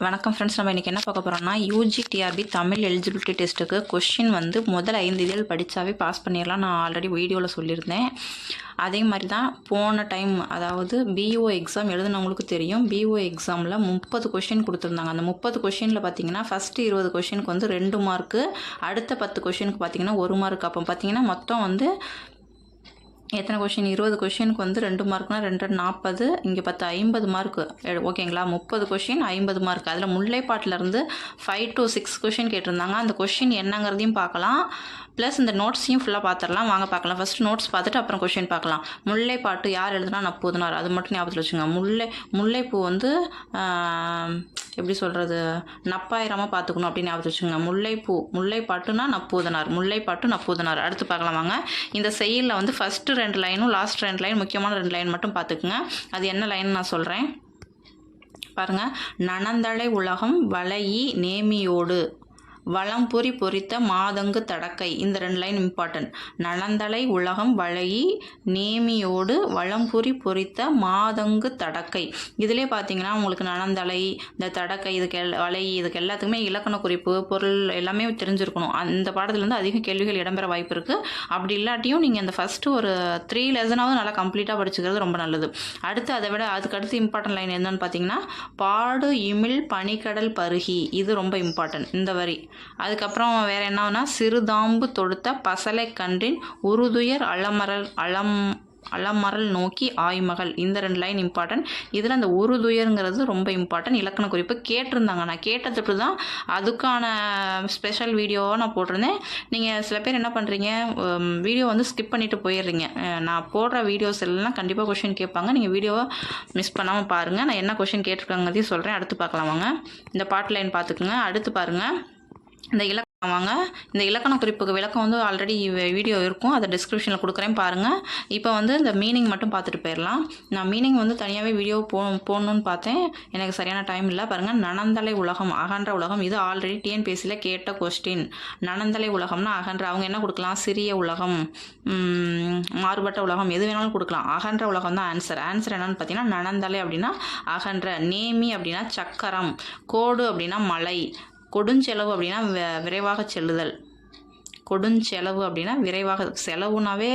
வணக்கம் ஃப்ரெண்ட்ஸ் நம்ம இன்றைக்கி என்ன பார்க்க போகிறோம்னா யூஜி டிஆர்பி தமிழ் எலிஜிபிலிட்டி டெஸ்ட்டுக்கு கொஷின் வந்து முதல் ஐந்து இதழ் படித்தாவே பாஸ் பண்ணிடலாம். நான் ஆல்ரெடி வீடியோவில் சொல்லியிருந்தேன். அதே மாதிரி தான் போன டைம் அதாவது பிஓ எக்ஸாம் எழுதுனவங்களுக்கு தெரியும். பிஓ எக்ஸாமில் முப்பது கொஷின் கொடுத்துருந்தாங்க. அந்த முப்பது கொஷினில் பார்த்தீங்கன்னா ஃபஸ்ட்டு இருபது கொஷினுக்கு வந்து ரெண்டு மார்க்கு அடுத்த பத்து கொஷினுக்கு பார்த்தீங்கன்னா ஒரு மார்க் அப்போ பார்த்தீங்கன்னா மொத்தம் வந்து எத்தனை கொஷின் இருபது கொஷினுக்கு வந்து ரெண்டு மார்க்னா ரெண்டு நாற்பது இங்கே பத்து ஐம்பது மார்க்கு ஓகேங்களா முப்பது கொஷின் ஐம்பது மார்க் அதில் முல்லைப்பாட்டிலேருந்து ஃபைவ் டு சிக்ஸ் கொஷின் கேட்டிருந்தாங்க. அந்த கொஷின் என்னங்கிறதையும் பார்க்கலாம். ப்ளஸ் இந்த நோட்ஸையும் ஃபுல்லாக பார்த்துடலாம் வாங்க பார்க்கலாம். ஃபஸ்ட்டு நோட்ஸ் பார்த்துட்டு அப்புறம் கொஷின் பார்க்கலாம். முல்லைப்பாட்டு யார் எழுதுனா நப்பூதுனார் அது மட்டும் ஞாபகத்தில் வச்சுங்க முல்லை முல்லைப்பூ வந்து எப்படி சொல்கிறது நப்பாயிரமாக பார்த்துக்கணும் அப்படின்னு ஞாபகத்தில் வச்சுங்க முல்லைப்பூ முல்லைப்பாட்டுனா நப்பூதனார் முல்லைப்பாட்டு நப்பூதனார் அடுத்து பார்க்கலாம் வாங்க. இந்த செயலில் வந்து ஃபஸ்ட்டு ரெண்டு லைனும் லாஸ்ட் ரெண்டு லைன் முக்கியமான ரெண்டு லைன் மட்டும் பார்த்துக்குங்க. அது என்ன லைன் நான் சொல்கிறேன் பாருங்கள் நனந்தலை உலகம் வளையி நேமியோடு வளம்புரி பொறித்த மாதங்கு தடக்கை. இந்த ரெண்டு லைன் இம்பார்ட்டன்ட் நனந்தலை உலகம் வழகி நேமியோடு வளம்புரி பொறித்த மாதங்கு தடக்கை. இதிலே பார்த்தீங்கன்னா உங்களுக்கு நலந்தலை இந்த தடக்கை இதுக்கு எல் வலை இதுக்கு எல்லாத்துக்குமே இலக்கண குறிப்பு பொருள் எல்லாமே தெரிஞ்சிருக்கணும். அந்த பாடத்துலேருந்து அதிக கேள்விகள் இடம்பெற வாய்ப்பு இருக்குது அப்படி இல்லாட்டியும் நீங்கள் இந்த ஃபஸ்ட்டு ஒரு த்ரீ லெசனாவது நல்லா கம்ப்ளீட்டாக படிச்சுக்கிறது ரொம்ப நல்லது. அடுத்து அதை விட அதுக்கு அடுத்து இம்பார்ட்டன்ட் லைன் என்னன்னு பார்த்தீங்கன்னா பாடு இமிழ் பனிக்கடல் பருகி. இது ரொம்ப இம்பார்ட்டன்ட் இந்த வரி. அதுக்கப்புறம் வேறு என்னன்னா சிறுதாம்பு தொடுத்த பசலை கன்றின் உருதுயர் அலமரல் அலம் அலமரல் நோக்கி ஆய்மகள். இந்த ரெண்டு லைன் இம்பார்ட்டன்ட் இதில் அந்த உருதுயருங்கிறது ரொம்ப இம்பார்ட்டன்ட் இலக்கண குறிப்பு கேட்டிருந்தாங்க. நான் கேட்டதுக்கு தான் அதுக்கான ஸ்பெஷல் வீடியோவாக நான் போட்டிருந்தேன். நீங்கள் சில பேர் என்ன பண்ணுறீங்க வீடியோ வந்து ஸ்கிப் பண்ணிவிட்டு போயிடுறீங்க. நான் போடுற வீடியோஸ் எல்லாம் கண்டிப்பாக கொஷின் கேட்பாங்க. நீங்கள் வீடியோவை மிஸ் பண்ணாமல் பாருங்கள் நான் என்ன கொஷின் கேட்டிருக்காங்கிறதையும் சொல்கிறேன் அடுத்து பார்க்கலாம் வாங்க. இந்த பாட்டு லைன் பார்த்துக்குங்க. அடுத்து பாருங்கள் இந்த இலக்கணம் வாங்க இந்த இலக்கண குறிப்புக்கு விளக்கம் வந்து ஆல்ரெடி வீடியோ இருக்கும். அதை டிஸ்கிரிப்ஷனில் கொடுக்குறேன் பாருங்கள் இப்போ வந்து இந்த மீனிங் மட்டும் பார்த்துட்டு போயிடலாம். நான் மீனிங் வந்து தனியாகவே வீடியோ போ போடணும்னு பார்த்தேன். எனக்கு சரியான டைம் இல்லை. பாருங்கள் நனந்தலை உலகம் அகன்ற உலகம் இது ஆல்ரெடி டிஎன்பிஎஸ்சியில் கேட்ட கொஸ்டின் நனந்தலை உலகம்னா அகன்ற அவங்க என்ன கொடுக்கலாம்? சிறிய உலகம் மாறுபட்ட உலகம். எது வேணாலும் கொடுக்கலாம். அகன்ற உலகம் தான் ஆன்சர் ஆன்சர் என்னன்னு பார்த்தீங்கன்னா நனந்தலை அப்படின்னா அகன்ற நேமி அப்படின்னா சக்கரம் கோடு அப்படின்னா மலை கொடுஞ்செலவு அப்படின்னா விரைவாக செல்லுதல். கொடுஞ்செலவு அப்படின்னா விரைவாக செலவுனாவே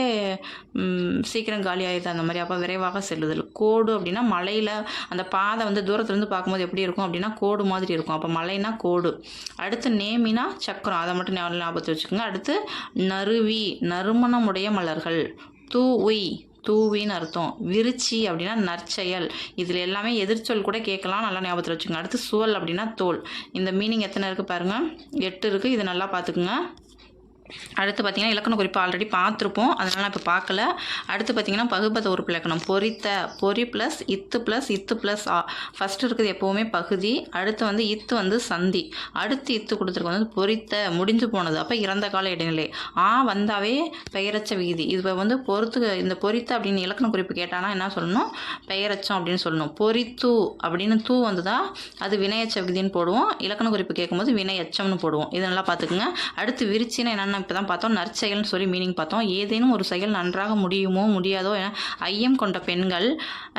சீக்கிரம் காலி ஆயிடுது அந்த மாதிரி. அப்போ விரைவாக செல்லுதல். கோடு அப்படின்னா மலையில் அந்த பாதை வந்து தூரத்துலேருந்து பார்க்கும்போது எப்படி இருக்கும் அப்படின்னா கோடு மாதிரி இருக்கும். அப்போ மலைனா கோடு. அடுத்து நேமினா சக்கரம். அதை மட்டும் ஞாபகத்தை வச்சுக்கோங்க. அடுத்து நறுவி நறுமணமுடைய மலர்கள். தூ உய். தூவின்னு அர்த்தம். விருச்சி அப்படின்னா நற்செயல். இதில் எல்லாமே எதிர்ச்சொல் கூட கேட்கலாம். நல்லா ஞாபகத்தில் வச்சுக்கோங்க. அடுத்து சுவல் அப்படின்னா தோல். இந்த மீனிங் எத்தனை இருக்குது பாருங்கள் எட்டு இருக்குது இது நல்லா பார்த்துக்குங்க. அடுத்து பார்த்தீங்கன்னா இலக்கண குறிப்பு ஆல்ரெடி பார்த்துருப்போம். அதனால் நான் இப்போ பார்க்கல. அடுத்து பார்த்தீங்கன்னா பகுபத உறுப்பு இலக்கணம். பொறித்த பொறி ப்ளஸ் இத்து ப்ளஸ் இத்து ப்ளஸ் ஆ. ஃபஸ்ட்டு இருக்குது எப்போவுமே பகுதி. அடுத்து வந்து இத்து வந்து சந்தி. அடுத்து இத்து கொடுத்துருக்கு வந்து பொறித்த முடிஞ்சு போனது. அப்போ இறந்த கால இடைநிலை. ஆ வந்தாவே பெயரச்ச விகுதி. இது வந்து பொறுத்து இந்த பொறித்த அப்படின்னு இலக்கண குறிப்பு கேட்டானா என்ன சொல்லணும்? பெயரச்சம் அப்படின்னு சொல்லணும். பொறித்து அப்படின்னு தூ வந்ததா? அது வினையச்ச விகுதின்னு போடுவோம். இலக்கண குறிப்பு கேட்கும்போது வினையச்சம்னு போடுவோம். இது நல்லா பார்த்துக்குங்க. அடுத்து விரிச்சின்னா என்னென்ன இப்போ தான் பார்த்தோம். நற்செயல்னு சொல்லி மீனிங் பார்த்தோம். ஏதேனும் ஒரு செயல் நன்றாக முடியுமோ முடியாதோ என ஐயம் கொண்ட பெண்கள்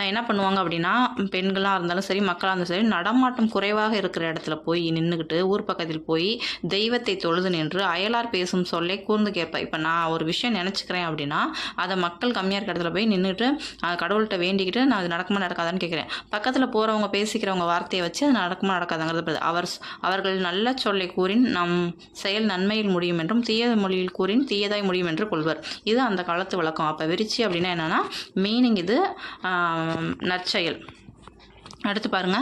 என்ன பண்ணுவாங்க அப்படின்னா பெண்களாக இருந்தாலும் சரி மக்களாக இருந்தாலும் சரி நடமாட்டம் குறைவாக இருக்கிற இடத்துல போய் நின்றுக்கிட்டு ஊர் பக்கத்தில் போய் தெய்வத்தை தொழுது நின்று அயலார் பேசும் சொல்லை கூர்ந்து கேட்பேன் இப்போ நான் ஒரு விஷயம் நினச்சிக்கிறேன் அப்படின்னா அதை மக்கள் கம்மியாக இருக்கிற இடத்துல போய் நின்றுட்டு கடவுள்கிட்ட வேண்டிக்கிட்டு நான் அது நடக்குமா நடக்காதான்னு கேட்குறேன். பக்கத்தில் போகிறவங்க பேசிக்கிறவங்க வார்த்தையை வச்சு அது நடக்குமா நடக்காதாங்கிறது அவர் அவர்கள் நல்ல சொல்லை கூறின் நம் செயல் நன்மையில் முடியும் என்றும் தீய மொழியில் கூறின் தீயதாய் முடியும் என்று கொள்வர். இது அந்த காலத்து வழக்கம். அப்போ விரிச்சி அப்படின்னா என்னென்னா மீனிங் இது நற்செயல். அடுத்து பாருங்க.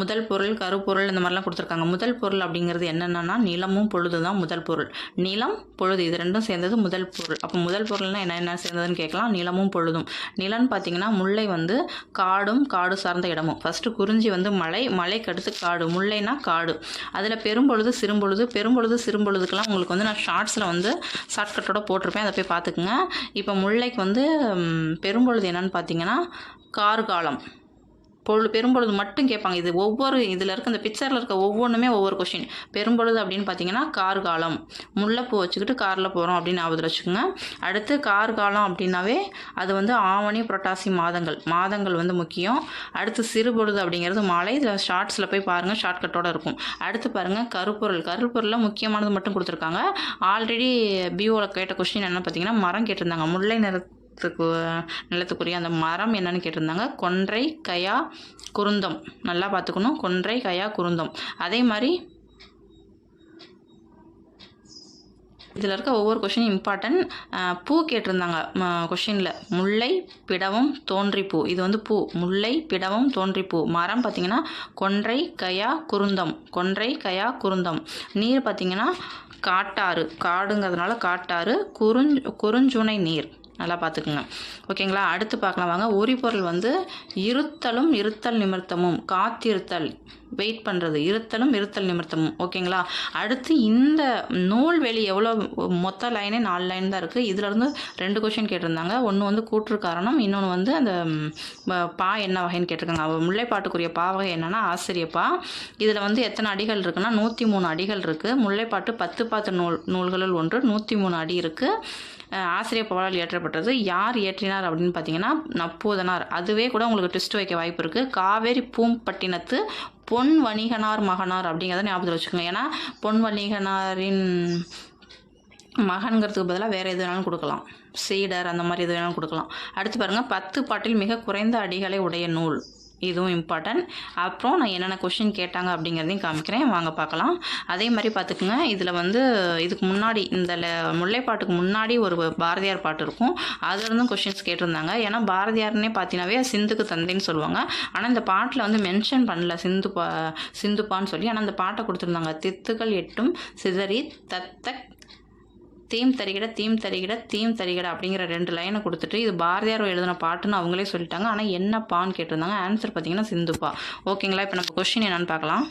முதல் பொருள் கருப்பொருள் இந்த மாதிரிலாம் கொடுத்துருக்காங்க. முதல் பொருள் அப்படிங்கிறது என்னென்னா நிலமும் பொழுது தான் முதல் பொருள். நிலம் பொழுது. இது ரெண்டும் சேர்ந்தது முதல் பொருள். அப்போ முதல் பொருள்னால் என்ன என்ன சேர்ந்ததுன்னு கேட்கலாம். நிலமும் பொழுதும். நிலம்னு பார்த்தீங்கன்னா முல்லை வந்து காடும் காடு சார்ந்த இடமும். ஃபஸ்ட்டு குறிஞ்சி வந்து மலை மலைக்கு அடுத்து காடு. முல்லைனா காடு. அதில் பெரும்பொழுது சிறும்பொழுது. பெரும்பொழுது சிறும்பொழுதுக்கெல்லாம் உங்களுக்கு வந்து நான் ஷார்ட்ஸில் வந்து ஷார்ட்கட்டோட போட்டிருப்பேன். அதை போய் பார்த்துக்குங்க. இப்போ முல்லைக்கு வந்து பெரும்பொழுது என்னன்னு பார்த்தீங்கன்னா கார்காலம். பொழுது பெரும்பொழுது மட்டும் கேட்பாங்க. இது ஒவ்வொரு இதில் இருக்க இந்த பிக்சரில் இருக்க ஒவ்வொன்றுமே ஒவ்வொரு கொஷின் பெரும்பொழுது அப்படின்னு பார்த்தீங்கன்னா கார் காலம். முல்லைப்பூ வச்சுக்கிட்டு காரில் போகிறோம் அப்படின்னு ஞாபகத்தில் வச்சுக்கோங்க. அடுத்து கார் காலம் அப்படின்னாவே அது வந்து ஆவணி புரட்டாசி மாதங்கள். மாதங்கள் வந்து முக்கியம். அடுத்து சிறுபொழுது அப்படிங்கிறது மாலை. இதில் ஷார்ட்ஸில் போய் பாருங்கள் ஷார்ட்கட்டோடு இருக்கும். அடுத்து பாருங்கள் கருப்பொருள். கருப்பொருளில் முக்கியமானது மட்டும் கொடுத்துருக்காங்க. ஆல்ரெடி பிஓவில் கேட்ட கொஷின் என்ன பார்த்தீங்கன்னா மரம் கேட்டிருந்தாங்க. முல்லை நிலத்துக்கு நிலத்துக்குரிய அந்த மரம் என்னன்னு கேட்டிருந்தாங்க. கொன்றை கயா குருந்தம். நல்லா பார்த்துக்கணும். கொன்றை கயா குருந்தம். அதே மாதிரி இதில் இருக்க ஒவ்வொரு கொஷினும் இம்பார்ட்டன்ட் பூ கேட்டிருந்தாங்க கொஷினில் முல்லை பிடவம் தோன்றிப்பூ. இது வந்து பூ. முல்லை பிடவம் தோன்றிப்பூ. மரம் பார்த்திங்கன்னா கொன்றை கயா குருந்தம். கொன்றை கயா குருந்தம். நீர் பார்த்திங்கன்னா காட்டாறு. காடுங்கிறதுனால காட்டாறு. குறுஞ் குறுஞ்சுனை நீர். நல்லா பார்த்துக்குங்க. ஓகேங்களா? அடுத்து பார்க்கலாம். வாங்க உரிபொருள் வந்து இருத்தலும் இருத்தல் நிமித்தமும் காத்திருத்தல் வெயிட் பண்ணுறது இருத்தலும் இருத்தல் நிமித்தமும் ஓகேங்களா? அடுத்து இந்த நூல்வெளி எவ்வளோ மொத்த லைனே நாலு லைன் தான் இருக்குது இதுலேருந்து ரெண்டு கொஷின் கேட்டிருந்தாங்க. ஒன்று வந்து கூற்று காரணம் இன்னொன்று வந்து அந்த ப- பா என்ன வகைன்னு கேட்டிருக்காங்க. முல்லைப்பாட்டுக்குரிய பா வகை என்னென்னா ஆசிரியப்பா. இதில் வந்து எத்தனை அடிகள் இருக்குன்னா நூற்றி மூணு அடிகள் இருக்குது முல்லைப்பாட்டு பத்து பாத்து நூல் நூல்களுள் ஒன்று நூற்றி மூணு அடி இருக்குது ஆசிரியர் பாடல் இயற்றப்பட்டது. யார் இயற்றினார் அப்படின்னு பார்த்தீங்கன்னா நப்பூதனார். அதுவே கூட உங்களுக்கு ட்விஸ்ட் வைக்க வாய்ப்பு இருக்குது காவேரி பூம்பட்டினத்து பொன் வணிகனார் மகனார் அப்படிங்கிறத ஞாபகத்தில் வச்சுக்கோங்க. ஏன்னா பொன் வணிகனாரின் மகன்கிறதுக்கு பதிலாக வேறு எது வேணாலும் கொடுக்கலாம். சீடர் அந்த மாதிரி எது வேணாலும் கொடுக்கலாம். அடுத்து பாருங்கள் பத்து பாட்டில் மிக குறைந்த அடிகளை உடைய நூல். இதுவும் இம்பார்ட்டன்ட் அப்புறம் நான் என்னென்ன கொஷின் கேட்டாங்க அப்படிங்கிறதையும் காமிக்கிறேன். வாங்க பார்க்கலாம். அதே மாதிரி பார்த்துக்குங்க. இதில் வந்து இதுக்கு முன்னாடி இந்த ல- முல்லைப்பாட்டுக்கு முன்னாடி ஒரு பாரதியார் பாட்டு இருக்கும். அதுலேருந்தும் கொஷின்ஸ் கேட்டிருந்தாங்க. ஏன்னா பாரதியார்னே பார்த்தீங்கன்னாவே சிந்துக்கு தந்தைன்னு சொல்லுவாங்க. ஆனால் இந்த பாட்டில் வந்து மென்ஷன் பண்ணல சிந்து பா சிந்துப்பான்னு சொல்லி. ஆனால் அந்த பாட்டை கொடுத்துருந்தாங்க. தித்துக்கள் எட்டும் சிதறி தத்தக் தீம் தருகிட தீம் தருகிட தீம் தருகிட அப்படிங்கிற ரெண்டு லைனை கொடுத்துட்டு இது பாரதியார் எழுதின பாட்டுன்னு அவங்களே சொல்லிட்டாங்க. ஆனால் என்னப்பான்னு கேட்டிருந்தாங்க. ஆன்சர் பார்த்தீங்கன்னா சிந்துப்பா. ஓகேங்களா இப்போ நம்ம கொஷின் என்னன்னு பார்க்கலாம்.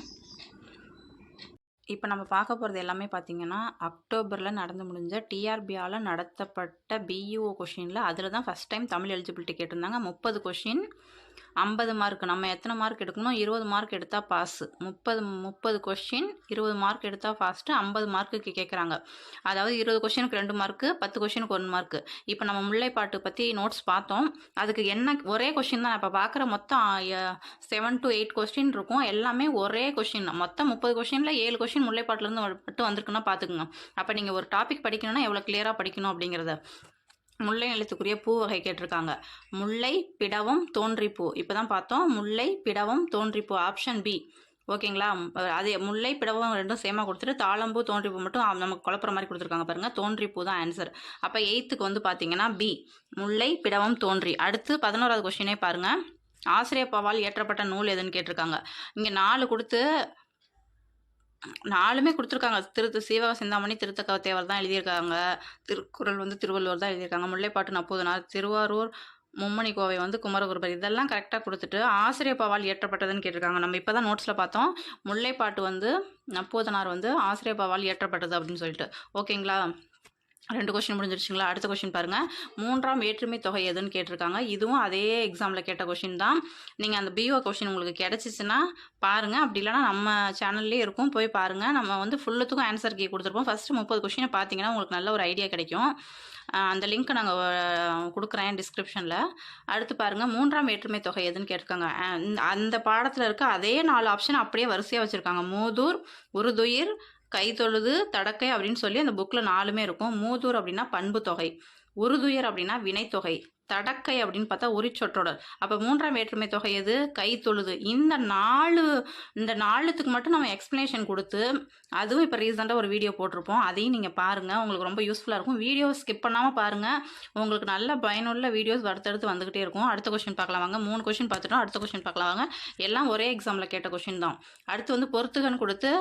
இப்போ நம்ம பார்க்க போகிறது எல்லாமே பார்த்தீங்கன்னா அக்டோபரில் நடந்து முடிஞ்ச டிஆர்பியால் நடத்தப்பட்ட பியூஓ கொஷினில் அதில் தான் ஃபஸ்ட் டைம் தமிழ் எலிஜிபிலிட்டி கேட்டிருந்தாங்க. முப்பது கொஷின் ஐம்பது மார்க் நம்ம எத்தனை மார்க் எடுக்கணும் இருபது மார்க் எடுத்தால் பாஸு முப்பது முப்பது கொஷின் இருபது மார்க் எடுத்தால் ஃபாஸ்ட்டு ஐம்பது மார்க்குக்கு கேட்குறாங்க அதாவது இருபது கொஷினுக்கு ரெண்டு மார்க்கு பத்து கொஷினுக்கு ஒன்று மார்க்கு இப்போ நம்ம முல்லைப்பாட்டு பற்றி நோட்ஸ் பார்த்தோம். அதுக்கு என்ன ஒரே கொஷின் தான். இப்போ பார்க்குற மொத்தம் செவன் டு எயிட் கொஸ்டின் இருக்கும். எல்லாமே ஒரே கொஷின் மொத்தம் முப்பது கொஷினில் ஏழு கொஷின் முல்லைப்பாட்டிலேருந்து மட்டும் வந்திருக்குன்னா பார்த்துக்குங்க அப்போ நீங்கள் ஒரு டாபிக் படிக்கணும்னா எவ்வளோ கிளியராக படிக்கணும் அப்படிங்கிறத. முல்லை நிலத்துக்குரிய பூ வகை கேட்டிருக்காங்க. முல்லை பிடவம் தோன்றிப்பூ. இப்போ தான் பார்த்தோம். முல்லை பிடவம் தோன்றிப்பூ. ஆப்ஷன் பி ஓகேங்களா? அதே முல்லை பிடவம் ரெண்டும் சேமாக கொடுத்துட்டு தாளம்பூ தோன்றிப்பூ மட்டும் நமக்கு குழப்புற மாதிரி கொடுத்துருக்காங்க பாருங்க. தோன்றிப்பூ தான் ஆன்சர் அப்போ எயித்துக்கு வந்து பார்த்தீங்கன்னா பி முல்லை பிடவம் தோன்றி. அடுத்து பதினோராவது கொஸ்டினே பாருங்கள் ஆசிரியப்பாவால் இயற்றப்பட்ட நூல் எதுன்னு கேட்டிருக்காங்க. இங்கே நாலு கொடுத்து நாலுமே கொடுத்துருக்காங்க. திருத்து சீவக சிந்தாமணி திருத்தக்க தேவர் தான் எழுதியிருக்காங்க. திருக்குறள் வந்து திருவள்ளுவர் தான் எழுதியிருக்காங்க. முல்லைப்பாட்டு நப்பூதனார் திருவாரூர் மும்மணி கோவை வந்து குமரகுருபர். இதெல்லாம் கரெக்டாக கொடுத்துட்டு ஆசிரியப்பாவால் இயற்றப்பட்டதுன்னு கேட்டிருக்காங்க. நம்ம இப்போ தான் நோட்ஸில் பார்த்தோம். முல்லைப்பாட்டு வந்து நப்போதனார் வந்து ஆசிரியப்பாவால் இயற்றப்பட்டது அப்படின்னு சொல்லிட்டு. ஓகேங்களா ரெண்டு கொஷின் முடிஞ்சிருச்சுங்களா? அடுத்த கொஷின் பாருங்கள் மூன்றாம் வேற்றுமை தொகை எதுன்னு கேட்டிருக்காங்க. இதுவும் அதே எக்ஸாமில் கேட்ட கொஷின் தான். நீங்கள் அந்த பிஓ கொஷின் உங்களுக்கு கிடச்சிச்சின்னா பாருங்கள் அப்படி இல்லைன்னா நம்ம சேனல்லே இருக்கும். போய் பாருங்கள் நம்ம வந்து ஃபுல்லுத்துக்கும் ஆன்சர் கீ கொடுத்துருப்போம். ஃபஸ்ட்டு முப்பது கொஷினை பார்த்தீங்கன்னா உங்களுக்கு நல்ல ஒரு ஐடியா கிடைக்கும். அந்த லிங்க்கை நாங்கள் கொடுக்குறேன் டிஸ்கிரிப்ஷனில் அடுத்து பாருங்கள் மூன்றாம் வேற்றுமை தொகை எதுன்னு கேட்டிருக்காங்க. அந்த பாடத்தில் இருக்க அதே நாலு ஆப்ஷன் அப்படியே வரிசையாக வச்சுருக்காங்க. மூதூர் உருதுயிர் கைத்தொழுது தடக்கை அப்படின்னு சொல்லி அந்த புக்கில் நாலுமே இருக்கும். மூதூர் அப்படின்னா பண்பு தொகை. உருதுயர் அப்படின்னா வினைத்தொகை தடக்கை அப்படின்னு பார்த்தா உரிச்சொற்றொடர் அப்போ மூன்றாம் வேற்றுமை தொகை எது? கை தொழுது. இந்த நாலு இந்த நாலுத்துக்கு மட்டும் நம்ம எக்ஸ்ப்ளனேஷன் கொடுத்து அதுவும் இப்போ ரீசெண்டாக ஒரு வீடியோ போட்டிருப்போம். அதையும் நீங்கள் பாருங்கள் உங்களுக்கு ரொம்ப யூஸ்ஃபுல்லாக இருக்கும். வீடியோ ஸ்கிப் பண்ணாமல் பாருங்கள் உங்களுக்கு நல்ல பயனுள்ள வீடியோஸ் அடுத்தடுத்து வந்துகிட்டே இருக்கும். அடுத்த கொஸ்டின் பார்க்கலாம் வாங்க. மூணு கொஸ்டின் பார்த்துட்டோம். அடுத்த கொஸ்டின் பார்க்கலாம் வாங்க. எல்லாம் ஒரே எக்ஸாமில் கேட்ட கொஸ்டின் தான். அடுத்து வந்து பொறுத்துகன் கொடுத்து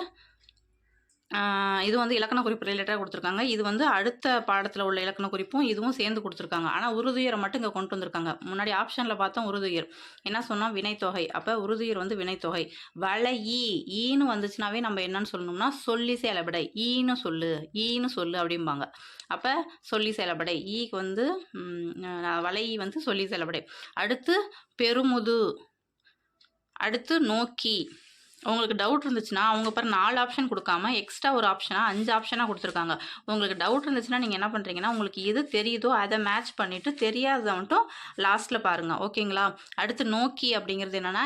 இது வந்து இலக்கண குறிப்பு ரிலேட்டடாக கொடுத்துருக்காங்க. இது வந்து அடுத்த பாடத்தில் உள்ள இலக்கண குறிப்பும் இதுவும் சேர்ந்து கொடுத்துருக்காங்க. ஆனால் உருதுயரை மட்டும் இங்கே கொண்டு வந்திருக்காங்க. முன்னாடி ஆப்ஷனில் பார்த்தோம் உறுதுயர் என்ன சொன்னால் வினைத்தொகை. அப்போ உறுதுயர் வந்து வினைத்தொகை. வள ஈ. ஈன்னு வந்துச்சுனாவே நம்ம என்னன்னு சொல்லணும்னா சொல்லி செயலபடை ஈன்னு சொல்லு. ஈன்னு சொல்லு அப்படிம்பாங்க. அப்போ சொல்லி செயலபடை ஈக்கு வந்து ம், வளை வந்து சொல்லி செயலபடை அடுத்து பெருமுது. அடுத்து நோக்கி. உங்களுக்கு டவுட் இருந்துச்சுன்னா அவங்க பாரு நாலு ஆப்ஷன் கொடுக்காம எக்ஸ்ட்ரா ஒரு ஆப்ஷனாக அஞ்சு ஆப்ஷனாக கொடுத்துருக்காங்க. உங்களுக்கு டவுட் இருந்துச்சுன்னா நீங்கள் என்ன பண்ணுறீங்கன்னா உங்களுக்கு எது தெரியுதோ அதை மேட்ச் பண்ணிவிட்டு தெரியாததை மட்டும் லாஸ்ட்டில் பாருங்கள் ஓகேங்களா? அடுத்து நோக்கி அப்படிங்கிறது என்னென்னா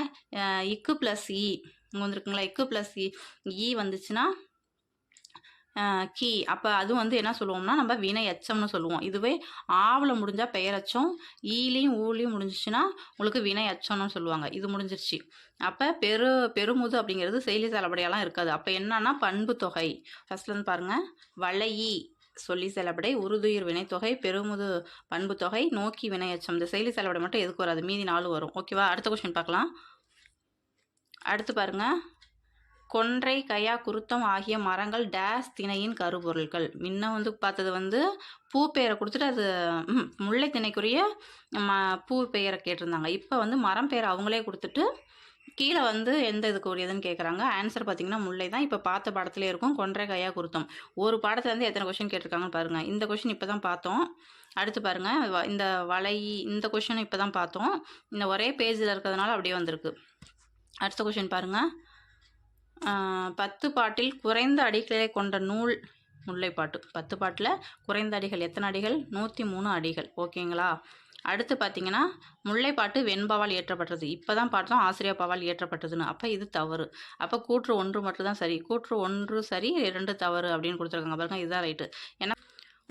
இக்கு ப்ளஸ் இ e. இங்கே வந்துருக்குங்களா? இக்கு ப்ளஸ் இ இ வந்துச்சுன்னா கீ. அப்போ அது வந்து என்ன சொல்லுவோம்னா நம்ம வினை எச்சம்னு சொல்லுவோம். இதுவே ஆவில் முடிஞ்சால் பெயரச்சம் ஈலையும் ஊலையும் முடிஞ்சிச்சுன்னா உங்களுக்கு வினை எச்சம்னு சொல்லுவாங்க. இது முடிஞ்சிருச்சு. அப்போ பெரு பெருமுது அப்படிங்கிறது செயலி செலப்படையெல்லாம் இருக்காது. அப்போ என்னன்னா பண்பு தொகை. ஃபஸ்ட்லேருந்து பாருங்கள் வளையி சொல்லி செலபடை உருதுயிர் வினைத்தொகை பெருமுது பண்பு தொகை நோக்கி வினையச்சம் இந்த செயலி செலபடை மட்டும் எதுக்கு வராது. மீதி நாலு வரும். ஓகேவா அடுத்த கொஸ்டின் பார்க்கலாம். அடுத்து பாருங்கள் கொன்றை கயா குருத்தம் ஆகிய மரங்கள் டேஸ் திணையின் கருப்பொருள்கள். முன்ன வந்து பார்த்தது வந்து பூ பெயரை கொடுத்துட்டு அது முல்லை திணைக்குரிய ம பூ பெயரை கேட்டிருந்தாங்க. இப்போ வந்து மரம் பெயரை அவங்களே கொடுத்துட்டு கீழே வந்து எந்த இதுக்கு உரியதுன்னு கேட்குறாங்க ஆன்சர் பார்த்தீங்கன்னா முல்லை தான். இப்போ பார்த்த படத்துலேயே இருக்கும் கொன்றை கையா குருத்தம். ஒரு பாடத்துல இருந்து எத்தனை கொஷின் கேட்டிருக்காங்கன்னு பாருங்கள் இந்த கொஷின் இப்போ தான் பார்த்தோம். அடுத்து பாருங்கள் வ- இந்த வலை இந்த கொஷின் இப்போ தான் பார்த்தோம். இந்த ஒரே பேஜில் இருக்கிறதுனால அப்படியே வந்திருக்கு. அடுத்த கொஷின் பாருங்கள் பத்து பாட்டில் குறைந்த அடிகளை கொண்ட நூல் முல்லைப்பாட்டு. பத்து பாட்டில் குறைந்த அடிகள் எத்தனை அடிகள்? நூற்றி மூணு அடிகள். ஓகேங்களா அடுத்து பார்த்தீங்கன்னா முல்லைப்பாட்டு வெண்பாவால் இயற்றப்பட்டது. இப்போ தான் பார்த்தோம் ஆசிரியப்பாவால் இயற்றப்பட்டதுன்னு. அப்போ இது தவறு. அப்போ கூற்று ஒன்று மட்டும் தான் சரி. கூற்று ஒன்று சரி ரெண்டு தவறு அப்படின்னு கொடுத்துருக்காங்க. பாருங்க இதுதான் ரைட்டு ஏன்னா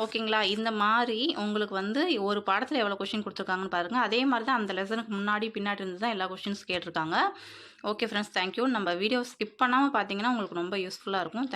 ஓகேங்களா இந்த மாதிரி உங்களுக்கு வந்து ஒரு பாடத்தில் எவ்வளோ கொஷின் கொடுத்துருக்காங்கன்னு பாருங்கள் அதே மாதிரி தான் அந்த லெசனுக்கு முன்னாடி பின்னாடி இருந்து தான் எல்லா கொஷின்ஸ் கேட்டிருக்காங்க. ஓகே ஃப்ரெண்ட்ஸ் தேங்க்யூ நம்ம வீடியோ ஸ்கிப் பண்ணாமல் பார்த்தீங்கன்னா உங்களுக்கு ரொம்ப யூஸ்ஃபுல்லாக இருக்கும்.